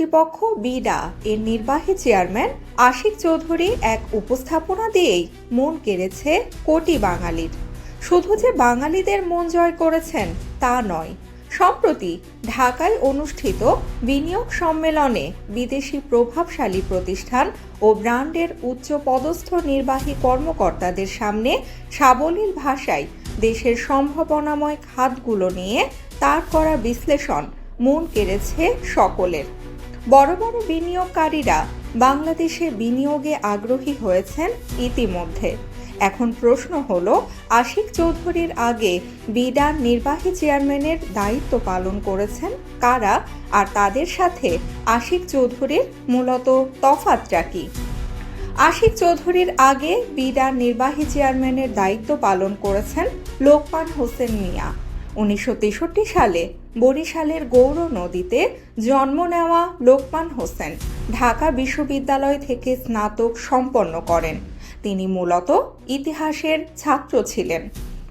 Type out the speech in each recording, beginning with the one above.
কর্তৃপক্ষ বিডা এর নির্বাহী চেয়ারম্যান আশিক চৌধুরী এক উপস্থাপনা দিয়েই মন কেড়েছে কোটি বাঙালির। শুধু যে বাঙালিদের মন জয় করেছেন তা নয়, সম্প্রতি ঢাকায় অনুষ্ঠিত বিনিয়োগ সম্মেলনে বিদেশি প্রভাবশালী প্রতিষ্ঠান ও ব্র্যান্ডের উচ্চ পদস্থ নির্বাহী কর্মকর্তাদের সামনে সাবলীল ভাষায় দেশের সম্ভাবনাময় খাতগুলো নিয়ে তার করা বিশ্লেষণ মন কেড়েছে সকলের। বড় বড় বিনিয়োগকারীরা বাংলাদেশে বিনিয়োগে আগ্রহী হয়েছেন ইতিমধ্যে। এখন প্রশ্ন হলো, আশিক চৌধুরীর আগে বিডার নির্বাহী চেয়ারম্যানের দায়িত্ব পালন করেছেন কারা? আর তাদের সাথে আশিক চৌধুরীর মূলত তফাতটা কি? আশিক চৌধুরীর আগে বিডার নির্বাহী চেয়ারম্যানের দায়িত্ব পালন করেছেন লোকমান হোসেন মিয়া। উনিশশো তেষট্টি সালে বরিশালের গৌর নদীতে জন্ম নেওয়া লোকমান হোসেন ঢাকা বিশ্ববিদ্যালয় থেকে স্নাতক সম্পন্ন করেন। তিনি মূলত ইতিহাসের ছাত্র ছিলেন।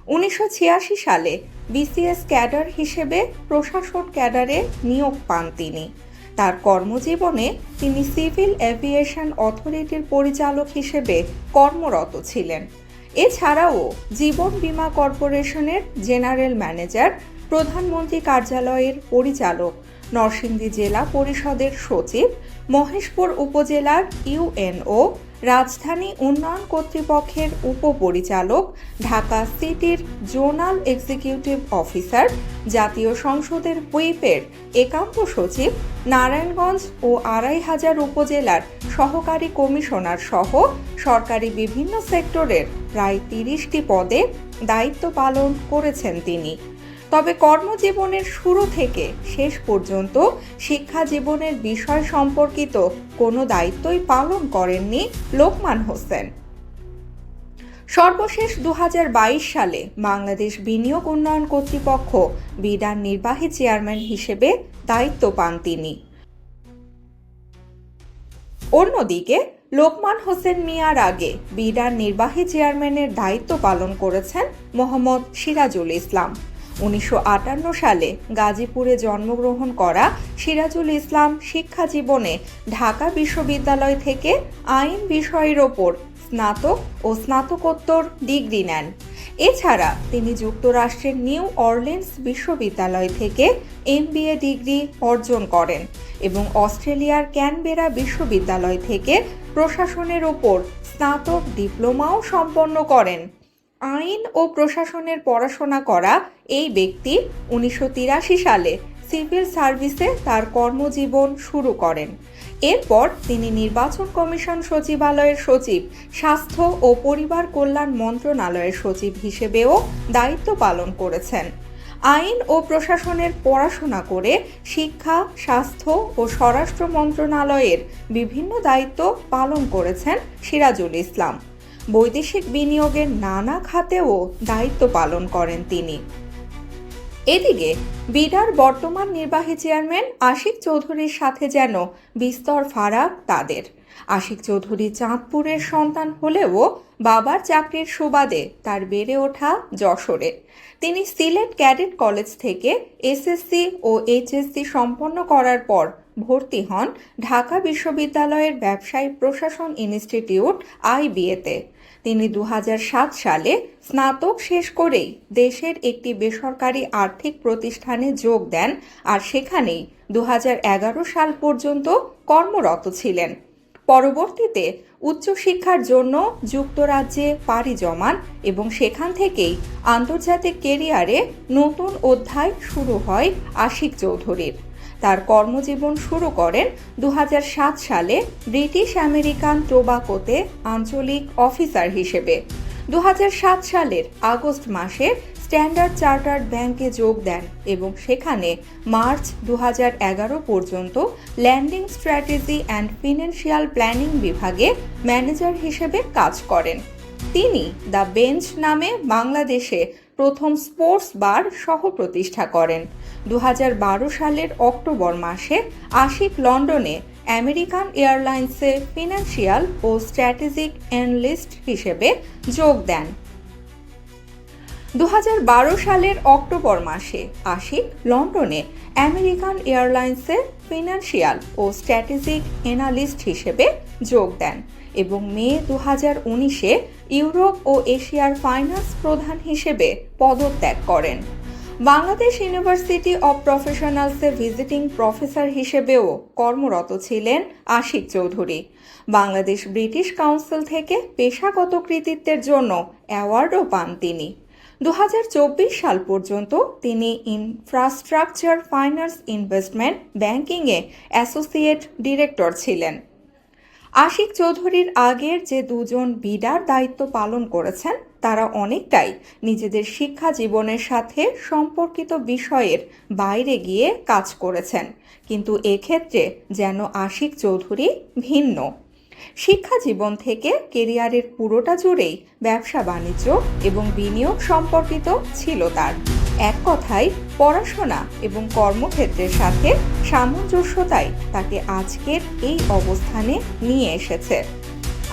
উনিশশো ছিয়াশি সালে বিসিএস ক্যাডার হিসেবে প্রশাসন ক্যাডারে নিয়োগ পান তিনি। তার কর্মজীবনে তিনি সিভিল এভিয়েশন অথরিটির পরিচালক হিসেবে কর্মরত ছিলেন। এছাড়াও জীবন বীমা কর্পোরেশনের জেনারেল ম্যানেজার, প্রধানমন্ত্রী কার্যালয়ের পরিচালক, নরসিংদী জেলা পরিষদের সচিব, মহেশপুর উপজেলার ইউএনও রাজধানী উন্নয়ন কর্তৃপক্ষের উপপরিচালক, ঢাকা সিটির জোনাল এক্সিকিউটিভ অফিসার, জাতীয় সংসদের হুইপের একান্ত সচিব, নারায়ণগঞ্জ ও আড়াই হাজার উপজেলার সহকারী কমিশনার সহ সরকারি বিভিন্ন সেক্টরের প্রায় তিরিশটি পদে দায়িত্ব পালন করেছেন তিনি। তবে কর্মজীবনের শুরু থেকে শেষ পর্যন্ত শিক্ষা জীবনের বিষয় সম্পর্কিত কোনো দায়িত্বই পালন করেননি লোকমান হোসেন। সর্বশেষ দু হাজার বাইশ সালে বাংলাদেশ বিনিয়োগ উন্নয়ন কর্তৃপক্ষ বিডার নির্বাহী চেয়ারম্যান হিসেবে দায়িত্ব পান তিনি। অন্যদিকে লোকমান হোসেন মিয়ার আগে বিডার নির্বাহী চেয়ারম্যানের দায়িত্ব পালন করেছেন মোহাম্মদ সিরাজুল ইসলাম। উনিশশো আটান্ন সালে গাজীপুরে জন্মগ্রহণ করা সিরাজুল ইসলাম শিক্ষা জীবনে ঢাকা বিশ্ববিদ্যালয় থেকে আইন বিষয়ের ওপর স্নাতক ও স্নাতকোত্তর ডিগ্রি নেন। এছাড়া তিনি যুক্তরাষ্ট্রের নিউ অরলিন্স বিশ্ববিদ্যালয় থেকে এমবিএ ডিগ্রি অর্জন করেন এবং অস্ট্রেলিয়ার ক্যানবেরা বিশ্ববিদ্যালয় থেকে প্রশাসনের ওপর স্নাতক ডিপ্লোমাও সম্পন্ন করেন। আইন ও প্রশাসনের পড়াশোনা করা এই ব্যক্তি উনিশশো তিরাশি সালে সিভিল সার্ভিসে তার কর্মজীবন শুরু করেন। এরপর তিনি নির্বাচন কমিশন সচিবালয়ের সচিব, স্বাস্থ্য ও পরিবার কল্যাণ মন্ত্রণালয়ের সচিব হিসেবেও দায়িত্ব পালন করেছেন। আইন ও প্রশাসনের পড়াশোনা করে শিক্ষা, স্বাস্থ্য ও স্বরাষ্ট্র মন্ত্রণালয়ের বিভিন্ন দায়িত্ব পালন করেছেন সিরাজুল ইসলাম। বৈদেশিক বিনিয়োগের নানা খাতেও দায়িত্ব পালন করেন তিনি। এদিকে বিডার বর্তমান নির্বাহী চেয়ারম্যান আশিক চৌধুরীর সাথে যেন বিস্তর ফারাক তাদের। আশিক চৌধুরী চাঁদপুরের সন্তান হলেও বাবার চাকরির সুবাদে তার বেড়ে ওঠা যশোরে। তিনি সিলেট ক্যাডেট কলেজ থেকে এসএসসি ও এইচএসসি সম্পন্ন করার পর ভর্তি হন ঢাকা বিশ্ববিদ্যালয়ের ব্যবসায়ী প্রশাসন ইনস্টিটিউট, আইবিএতে। তিনি দু হাজার সাত সালে স্নাতক শেষ করেই দেশের একটি বেসরকারি আর্থিক প্রতিষ্ঠানে যোগ দেন আর সেখানেই দু হাজার এগারো সাল পর্যন্ত কর্মরত ছিলেন। পরবর্তীতে উচ্চশিক্ষার জন্য যুক্তরাজ্যে পাড়ি জমান এবং সেখান থেকেই আন্তর্জাতিক কেরিয়ারে নতুন অধ্যায় শুরু হয় আশিক চৌধুরীর। তার কর্মজীবন শুরু করেন দু হাজার সাত সালে ব্রিটিশ আমেরিকান টোবাকোতে আঞ্চলিক অফিসার হিসেবে। দু হাজার সাত সালের আগস্ট মাসে স্ট্যান্ডার্ড চার্টার্ড ব্যাংকে যোগ দেন এবং সেখানে মার্চ দু হাজার এগারো পর্যন্ত landing strategy and financial planning বিভাগে ম্যানেজার হিসেবে কাজ করেন। তিনি দ্য বেঞ্চ নামে বাংলাদেশে প্রথম স্পোর্টস বার সহ প্রতিষ্ঠা করেন। দু হাজার বারো সালের অক্টোবর মাসে আশিক লন্ডনে আমেরিকান এয়ারলাইন্সে ফিনান্সিয়াল ও স্ট্র্যাটেজিক অ্যানালিস্ট হিসেবে যোগ দেন। দু হাজার বারো সালের অক্টোবর মাসে আশিক লন্ডনে আমেরিকান এয়ারলাইন্সের ফিনান্সিয়াল ও স্ট্র্যাটেজিক এনালিস্ট হিসেবে যোগ দেন এবং মে দু উনিশে ইউরোপ ও এশিয়ার ফাইন্যান্স প্রধান হিসেবে পদত্যাগ করেন। বাংলাদেশ ইউনিভার্সিটি অব প্রফেশনালসে ভিজিটিং প্রফেসর হিসেবেও কর্মরত ছিলেন আশিক চৌধুরী। বাংলাদেশ ব্রিটিশ কাউন্সিল থেকে পেশাগত কৃতিত্বের জন্য অ্যাওয়ার্ডও পান তিনি। দু হাজার চব্বিশ সাল পর্যন্ত তিনি ইনফ্রাস্ট্রাকচার ফাইন্যান্স ইনভেস্টমেন্ট ব্যাংকিংয়ে অ্যাসোসিয়েট ডিরেক্টর ছিলেন। আশিক চৌধুরীর আগের যে দুজন বিডার দায়িত্ব পালন করেছেন তারা অনেকটাই নিজেদের শিক্ষা জীবনের সাথে সম্পর্কিত বিষয়ের বাইরে গিয়ে কাজ করেছেন। কিন্তু এক্ষেত্রে যেন আশিক চৌধুরী ভিন্ন। শিক্ষা জীবন থেকে কেরিয়ারের পুরোটা জুড়েই ব্যবসা বাণিজ্য এবং বিনিয়োগ সম্পর্কিত ছিল তার। এক কথায়, পড়াশোনা এবং কর্মক্ষেত্রের সাথে সামঞ্জস্যতাই তাকে আজকের এই অবস্থানে নিয়ে এসেছে।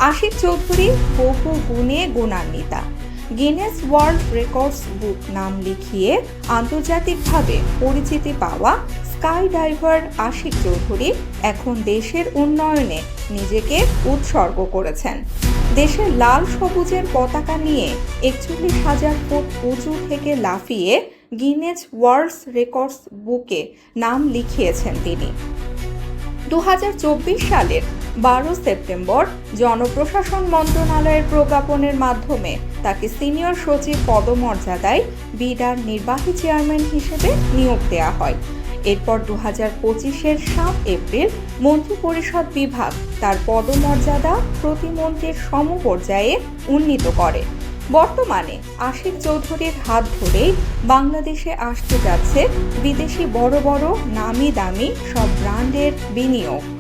আশিক চৌধুরী বহু গুণে গুণান্বিতা। গিনেস ওয়ার্ল্ড রেকর্ডস বুক নাম লিখিয়ে আন্তর্জাতিকভাবে পরিচিতি পাওয়া স্কাই ডাইভার আশিক চৌধুরী এখন দেশের উন্নয়নে নিজেকে উৎসর্গ করেছেন। দেশের লাল সবুজের পতাকা নিয়ে একচল্লিশ হাজার ফুট উঁচু থেকে লাফিয়ে গিনেজ ওয়ার্ল্ডস রেকর্ডস বুকে নাম লিখিয়েছেন তিনি। দু হাজার চব্বিশ সালের বারো সেপ্টেম্বর জনপ্রশাসন মন্ত্রণালয়ের প্রজ্ঞাপনের মাধ্যমে তাকে সিনিয়র সচিব পদমর্যাদায় বিডার নির্বাহী চেয়ারম্যান হিসেবে নিয়োগ দেওয়া হয়। এরপর দু হাজার পঁচিশের সাত এপ্রিল মন্ত্রিপরিষদ বিভাগ তার পদমর্যাদা প্রতিমন্ত্রীর সমপর্যায়ে উন্নীত করে। বর্তমানে আশিক চৌধুরীর হাত ধরেই বাংলাদেশে আসতে যাচ্ছে বিদেশি বড় বড় নামি দামি সব ব্র্যান্ডের বিনিয়োগ।